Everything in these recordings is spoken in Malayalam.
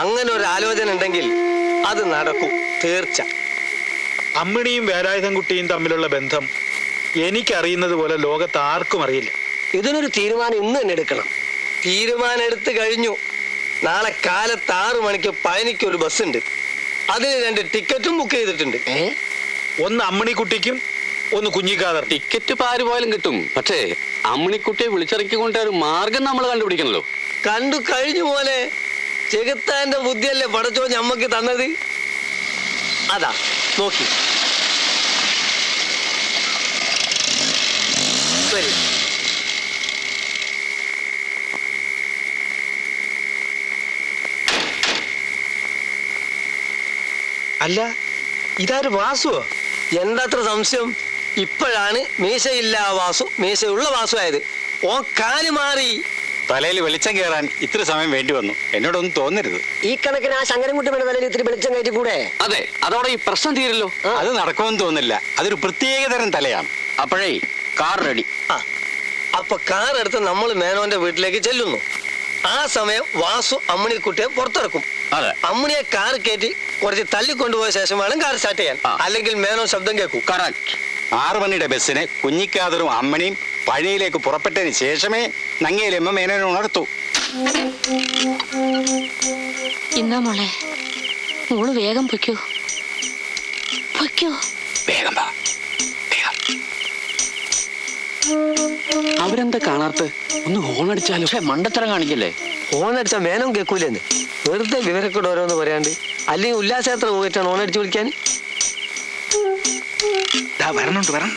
അങ്ങനെ ഒരു ആലോചന ഉണ്ടെങ്കിൽ അത് നടക്കും. തീർച്ച. അമ്മിണിയും വേലായുധൻകുട്ടിയും തമ്മിലുള്ള ബന്ധം എനിക്കറിയുന്നത് പോലെ ലോകത്ത് ആർക്കും അറിയില്ല. ഇതിനൊരു തീരുമാനം ഇന്ന് തന്നെ എടുക്കണം. തീരുമാനം എടുത്തു കഴിഞ്ഞു. നാളെ കാലത്ത് ആറു മണിക്ക് പഴനിക്ക് ഒരു ബസ് ഉണ്ട് അതിന് രണ്ട് ടിക്കറ്റും ബുക്ക് ചെയ്തിട്ടുണ്ട്. ഒന്ന് അമ്മിണിക്കുട്ടിക്കും ഒന്ന് കുഞ്ഞിക്കാതർ. ടിക്കറ്റ് ഇപ്പൊ ആര് പോയാലും കിട്ടും. പക്ഷേ അമ്മിണിക്കുട്ടിയെ വിളിച്ചിറക്കിക്കൊണ്ട് ഒരു മാർഗം നമ്മൾ കണ്ടുപിടിക്കണല്ലോ. കണ്ടു കഴിഞ്ഞു പോലെ ചെകുത്താന്റെ ബുദ്ധിയല്ലേ പടച്ചോ ഞമ്മക്ക് തന്നത്? അതാ നോക്കി. ശരി അല്ല ഇതാര് വാസുവോ? എന്താത്ര സംശയം? ഇപ്പോഴാണ് മീശയില്ല വാസു മീശയുള്ള വാസു ആയത് ഓ കാൽ മാറി. തലയിൽ വെളിച്ചം കയറാൻ ഇത്ര സമയം വേണ്ടി വന്നു. എന്നോടൊന്നും തോന്നരുത്. ഈ കണക്കിന് ആ ശങ്കരൻകുട്ടി വേണ്ട തലയിൽ ഇത്തിരി വെളിച്ചം കയറ്റി കൂടെ? അതെ അതോടെ ഈ പ്രശ്നം തീരല്ലോ. അത് നടക്കുമെന്ന് തോന്നില്ല. അതൊരു പ്രത്യേക തരം തലയാണ്. അപ്പോഴേ കാർ റെഡി. ആ അപ്പൊ കാർ എടുത്ത് നമ്മൾ മേനോന്റെ വീട്ടിലേക്ക് ചെല്ലുന്നു. ആ സമയം വാസു അമ്മണിക്കുട്ടിയെ പുറത്തിറക്കും. അതെ. അമ്മണിയെ കാർ കയറ്റി കുറച്ച് തല്ലിക്കൊണ്ടുപോയ ശേഷം വേണം കാർ സ്റ്റാർട്ട് ചെയ്യാൻ. അല്ലെങ്കിൽ മേനോൻ ശബ്ദം കേൾക്കും. കറക്റ്റ് ആറു മണിയുടെ ബസ്സിന് കുഞ്ഞിക്കാതറും അമ്മണിയും പഴയിലേക്ക് പുറപ്പെട്ടതിന് ശേഷമേ നങ്ങയിലമ്മ മേനോനെ ഉണർത്തു. ഇന്നാ മോളെ മോൾ വേഗം പൊയ്ക്കോ. പൊയ്ക്കോ. വേഗം വാ. വേഗം. അവരെന്താ കാണാത്ത? ഒന്ന് ഹോൺ അടിച്ചാലോ? പക്ഷെ മണ്ടത്തരം കാണിക്കല്ലേ? ഫോൺ മേനം കേൾക്കൂലെന്ന് വെറുതെ വിവരക്കൂടെ ഓരോന്ന് പറയാണ്ട്. അല്ലെങ്കിൽ ഉല്ലാസയാത്ര പോയിട്ടാണ് ഓൺ അടിച്ച് വിളിക്കാൻ? ദാ വരണുണ്ട് വരണം.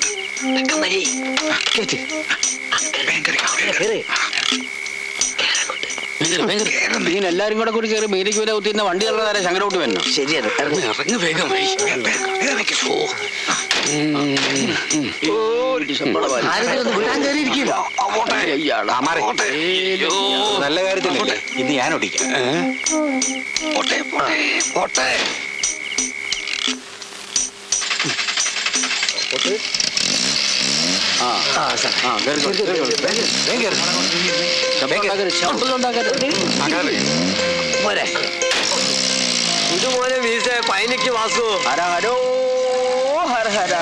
എല്ലാരും കൂടെ കൂടി കയറി മീനിക്ക് വരെ കുത്തിന്ന വണ്ടി ഇറങ്ങാതെ ശങ്കരോട്ട് വന്നു ശരിയാണ് ഇറങ്ങ്. ഇറങ്ങി വേഗം. ആരെങ്കിലും ഒന്ന് വിടാൻ കയറിയിരിക്കില്ല ആ, മാറി. നല്ല കാര്യത്തിലല്ലേ? ഇന്ന് ഞാൻ ഓടിക്കാം പോട്ടെ പോട്ടെ സാർ പോരെ ഇതുപോലെ വീസ പൈനക്ക് വാസു. ഹര ഹരോ ഹര ഹര.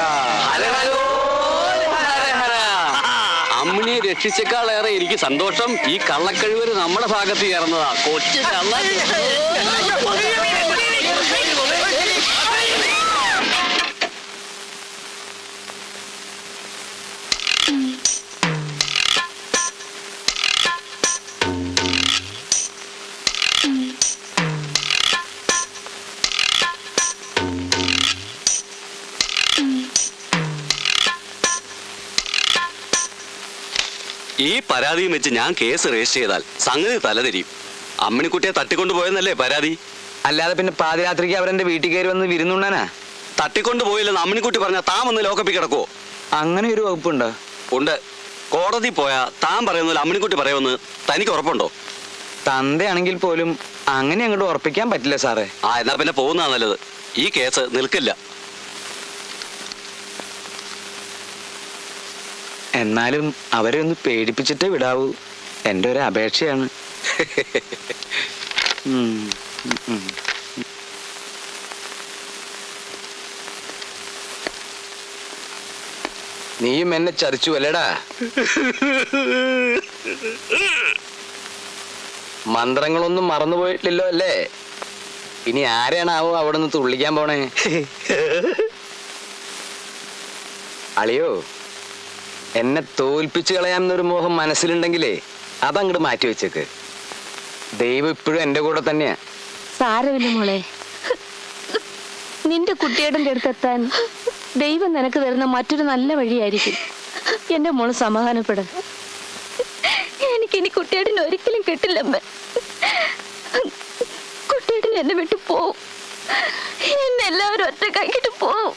അമ്മിണിയെ രക്ഷിച്ചേക്കാളേറെ എനിക്ക് സന്തോഷം. ഈ കള്ളക്കഴിവര് നമ്മുടെ ഭാഗത്ത് ചേർന്നതാ. കൊച്ചു കള്ള ഈ പരാതിയും വെച്ച് ഞാൻ കേസ് രജിസ്റ്റർ ചെയ്താൽ സംഗതി തലതിരിയും. അമ്മിണിക്കുട്ടിയെ തട്ടിക്കൊണ്ടുപോയെന്നല്ലേ പരാതി? അല്ലാതെ പിന്നെ പാതിരാത്രിക്ക് അവരെന്റെ വീട്ടിൽ കയറി വന്ന് വിരുന്നുണ്ണാനാ? തട്ടിക്കൊണ്ടുപോയില്ലെന്ന് അമ്മിണിക്കുട്ടി പറഞ്ഞാൽ താൻ വന്ന് ലോക്കപ്പി കിടക്കുവോ? അങ്ങനെ ഒരു വകുപ്പുണ്ടോ? ഉണ്ട്. കോടതി പോയാ താൻ പറയുന്നത് അമ്മിണിക്കുട്ടി പറയുമെന്ന് തനിക്ക് ഉറപ്പുണ്ടോ? തന്തയാണെങ്കിൽ പോലും അങ്ങനെ അങ്ങോട്ട് ഉറപ്പിക്കാൻ പറ്റില്ല സാറേ. ആ എന്നാ പിന്നെ പോകുന്നതാ നല്ലത്. ഈ കേസ് നിൽക്കില്ല. എന്നാലും അവരെ ഒന്ന് പേടിപ്പിച്ചിട്ടേ വിടാവൂ. എന്റെ ഒരു അപേക്ഷയാണ്. നീയും എന്നെ ചതിച്ചു അല്ലേടാ? മന്ത്രങ്ങളൊന്നും മറന്നുപോയിട്ടില്ലല്ലോ അല്ലേ? ഇനി ആരെയാണാവോ അവിടെ നിന്ന് തുള്ളിക്കാൻ പോണേ? അളിയോ എന്നെ തോൽപ്പിച്ചു കളയാമെന്നൊരു മോഹം മനസ്സിലുണ്ടെങ്കിലേ അതങ്ങോട്ട് മാറ്റി വെച്ചേക്ക്. ദൈവം ഇപ്പോഴും എന്റെ കൂടെ തന്നെയാ. സാരമില്ല മോളെ. നിന്റെ കുട്ടിയുടെ അടുത്തെത്താൻ ദൈവം നിനക്ക് തരുന്ന മറ്റൊരു നല്ല വഴിയായിരിക്കും. എന്റെ മോൾ സമാധാനപ്പെടും എനിക്കിനി കുട്ടിയുടെ ഒരിക്കലും കിട്ടില്ലമ്മ. കുട്ടിയുടെ എന്നെ വിട്ടു പോവും. എന്നെ എല്ലാവരും ഒറ്റക്കാക്കിട്ട് പോവും.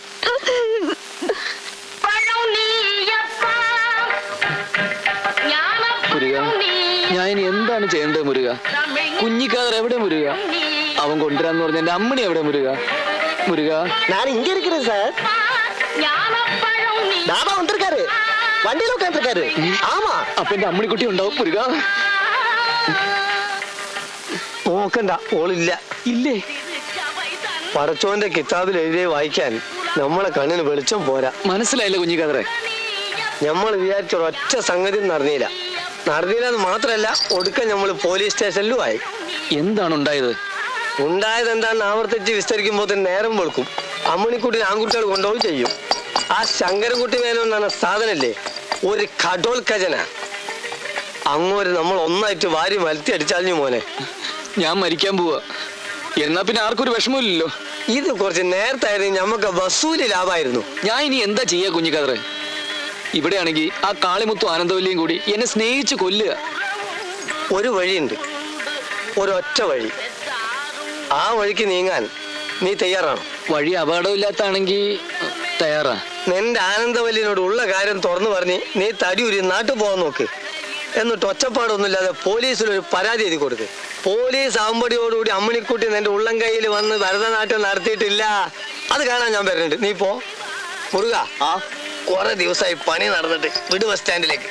ഞാൻ ഇനി എന്താണ് ചെയ്യേണ്ടത് മുരുക കുഞ്ഞിക്കാതർ എവിടെ മുരുക അവൻ കൊണ്ടുവരാന്ന് പറഞ്ഞ എന്റെ അമ്മണി എവിടെ മുരുക മുരുക நான் இங்க இருக்கிறேன் சார் தாபா வந்திருக்காரு வண்டியில உட்காந்துருக்காரு ஆமா അപ്പൊ എന്റെ അമ്മണിക്കുട്ടി ഉണ്ടാവും മുരുക നോക്കണ്ട ഓളില്ല ഇല്ലേ പടച്ചോന്റെ കിതാബിൽ എഴുതിയ വായിക്കാൻ നമ്മളെ കണ്ണിന് വെളിച്ചം പോരാ മനസ്സിലായില്ല കുഞ്ഞിക്കാതറെ നമ്മൾ വിചാരിച്ച ഒറ്റ സംഗതി നടന്നില്ല നടന്നില്ല എന്ന് മാത്രല്ല ഒടുക്കം നമ്മൾ പോലീസ് സ്റ്റേഷനിലും ആയി. എന്താണ് ഉണ്ടായത് ഉണ്ടായത് എന്താണെന്ന് ആവർത്തിച്ച് വിസ്തരിക്കുമ്പോൾ തന്നെ നേരം വെളുക്കും. അമ്മണിക്കുട്ടി ആൺകുട്ടികൾ കൊണ്ടുപോയി ചെയ്യും. ആ ശങ്കരൻകുട്ടി മേനോൻ എന്ന് സാധനല്ലേ? ഒരു കടോൽ ഖജന. അങ്ങോട്ട് നമ്മൾ ഒന്നായിട്ട് വാരി മലത്തി അടിച്ചാഞ്ഞു മോനെ. ഞാൻ മരിക്കാൻ പോവാ. എന്നാ പിന്നെ ആർക്കൊരു വിഷമമില്ലല്ലോ ഇത് കുറച്ച് നേരത്തായിരുന്നു ഞമ്മക്ക് വസൂലി ലാഭായിരുന്നു ഞാൻ ഇനി എന്താ ചെയ്യാ കുഞ്ഞിക്കാതറെ? ഇവിടെയാണെങ്കിൽ ആ കാളിമുത്തു ആനന്ദവല്ലിയും കൂടി എന്നെ സ്നേഹിച്ച് കൊല്ലുക. ഒരു വഴിയുണ്ട്. ഒരൊറ്റ വഴി. ആ വഴിക്ക് നീങ്ങാൻ നീ തയ്യാറാണ്? വഴി അപകടമില്ലാത്താണെങ്കിൽ തയ്യാറാ. നിന്റെ ആനന്ദവല്ലിനോട് ഉള്ള കാര്യം തുറന്നു പറഞ്ഞ് നീ തടിയൂരി നാട്ടിൽ പോകാൻ നോക്ക്. എന്നിട്ട് ഒച്ചപ്പാടൊന്നുമില്ലാതെ പോലീസിൽ ഒരു പരാതി എഴുതി കൊടുക്ക്. പോലീസ് ആമ്പടിയോടുകൂടി അമ്മണിക്കുട്ടി നിന്റെ ഉള്ളം കയ്യിൽ വന്ന് ഭരതനാട്യം നടത്തിയിട്ടില്ല. അത് കാണാൻ ഞാൻ വരുന്നുണ്ട്. നീ പോ. മുറുക ആ. കുറെ ദിവസമായി പണി നടന്നിട്ട് വിട് ബസ് സ്റ്റാൻഡിലേക്ക്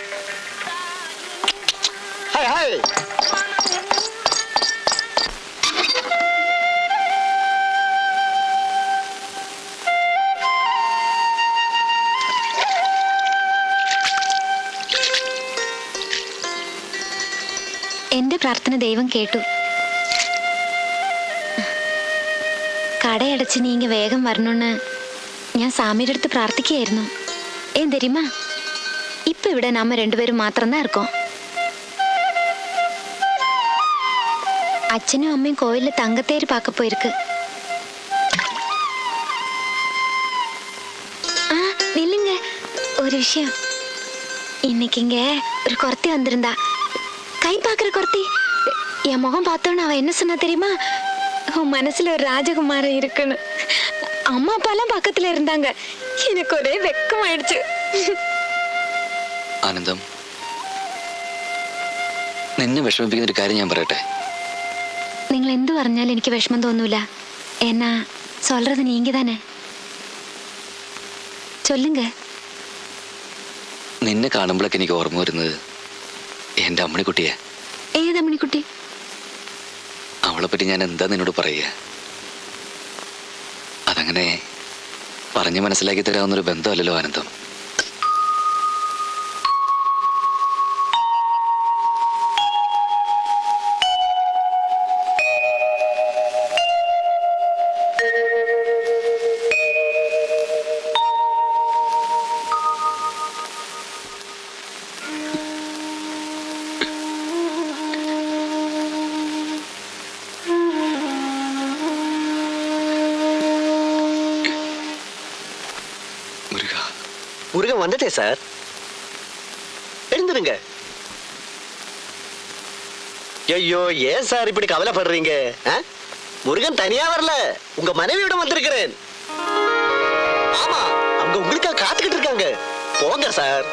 ഹായ് ഹായ് എന്റെ പ്രാർത്ഥന ദൈവം കേട്ടു. കടയടച്ച് നീங்க വേഗം വരണമെന്ന് ഞാൻ സാമിയുടെ അടുത്ത് പ്രാർത്ഥിക്കുകയായിരുന്നു. ഏൻ தெரியுமா இப்ப ഇവിടെ നമ്മ രണ്ടുപേരും മാത്രം தான் இருக்கோம் அச்சனும் அம்மையும் கோயில்ல தங்கத்தேர் பார்க்க போயிருக்கு ஆ நில்லுங்க ஒரு விஷயம் இன்னைக்கு இங்க ஒரு குறத்தி வந்திருந்தா கை பார்க்குற குறத்தி என் முகம் பார்த்தோன்னு அவ என்ன சொன்னா தெரியுமா உன் மனசுல ஒரு ராஜகுமாரன் இருக்குன்னு அம்மா அப்பாலாம் பக்கத்துல இருந்தாங்க எனக்கு ஒரே வெக்கமாயிடுச்சு ആനന്ദം നിന്നെ വിഷമിപ്പിക്കുന്ന ഒരു കാര്യം ഞാൻ പറയട്ടെ നിങ്ങൾ എന്ത് പറഞ്ഞാലും എനിക്ക് വിഷമം തോന്നൂല എന്നാ சொல்றது நீங்க தானே சொல்லுங்க നിന്നെ കാണുമ്പോഴൊക്കെ എനിക്ക് ഓർമ്മ വരുന്നത് എൻ്റെ അമ്മണിക്കുട്ടിയെ ഏതാ മണിക്കുട്ടി അവളെ പറ്റി ഞാൻ എന്താ നിന്നോട് പറയുക അതങ്ങനെ പറഞ്ഞ് മനസ്സിലാക്കി തരാവുന്നൊരു ബന്ധമല്ലല്ലോ ആനന്ദം. முருகன் வந்துட்டே சார். எழுந்துருங்க. ஐயோ ஏன் சார் இப்படி கவலைப்படுறீங்க? முருகன் தனியா வரல. உங்க மனைவியோட வந்திருக்கிறேன். ஆமா அவங்க உங்களுக்காக காத்துக்கிட்டு இருக்காங்க. போங்க சார்.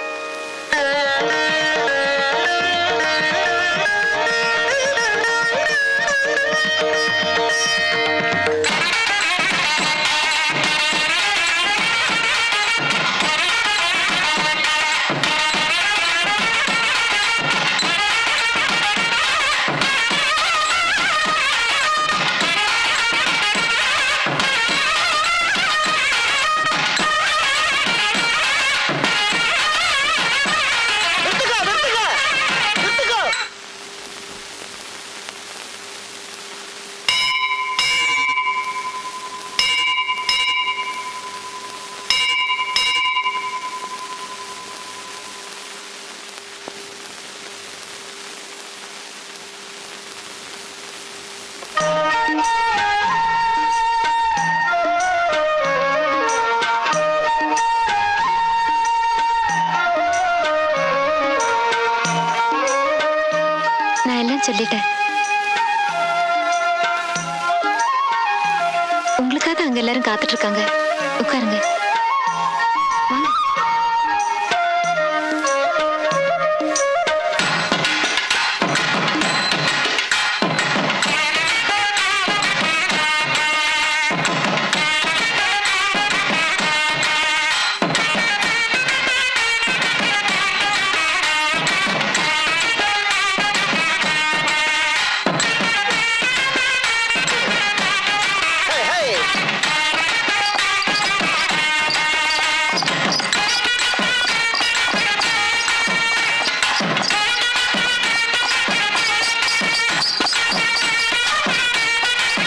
சொல்லிட்டேன். உங்களுக்காக அங்க எல்லாரும் காத்துட்டு இருக்காங்க. உட்காருங்க.